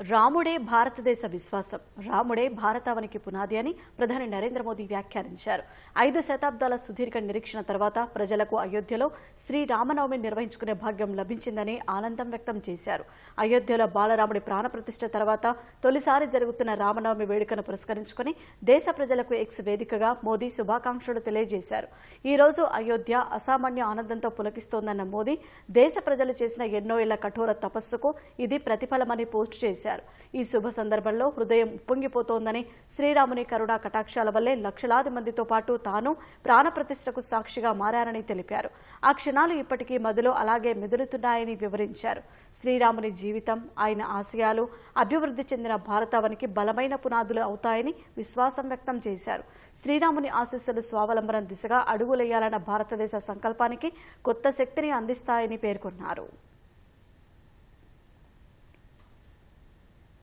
రాముడే భారతదేశ విశ్వాసం. రాముడే భారతావనికి పునాది అని ప్రధాని నరేంద్ర మోదీ వ్యాఖ్యానించారు. ఐదు శతాబ్దాల సుదీర్ఘ నిరీక్షణ తర్వాత ప్రజలకు అయోధ్యలో శ్రీరామనవమి నిర్వహించుకునే భాగ్యం లభించిందని ఆనందం వ్యక్తం చేశారు. అయోధ్యలో బాలరాముడి ప్రాణప్రతిష్ఠ తర్వాత తొలిసారి జరుగుతున్న రామనవమి వేడుకను పురస్కరించుకుని దేశ ప్రజలకు ఎక్స్ వేదికగా మోదీ శుభాకాంక్షలు తెలియజేశారు. ఈ రోజు అయోధ్య అసామాన్య ఆనందంతో పులకిస్తోందన్న మోదీ దేశ ప్రజలు చేసిన ఎన్నో ఏళ్ళ కఠోర తపస్సుకు ఇది ప్రతిఫలమని పోస్టు చేశారు. ఈ శుభ సందర్భంలో హృదయం ఉప్పొంగిపోతోందని శ్రీరాముని కరుణా కటాక్షాల వల్లే లక్షలాది మందితో పాటు తాను ప్రాణప్రతిష్టకు సాక్షిగా మారారని తెలిపారు. ఆ క్షణాలు ఇప్పటికీ మదిలో అలాగే మెదులుతున్నాయని వివరించారు. శ్రీరాముని జీవితం ఆయన ఆశయాలు అభివృద్ధి చెందిన భారతావనికి బలమైన పునాదులు అవుతాయని విశ్వాసం వ్యక్తం చేశారు. శ్రీరాముని ఆశీస్సులు స్వావలంబనం దిశగా అడుగులేయాలన్న భారతదేశ సంకల్పానికి కొత్త శక్తిని అందిస్తాయని పేర్కొన్నారు.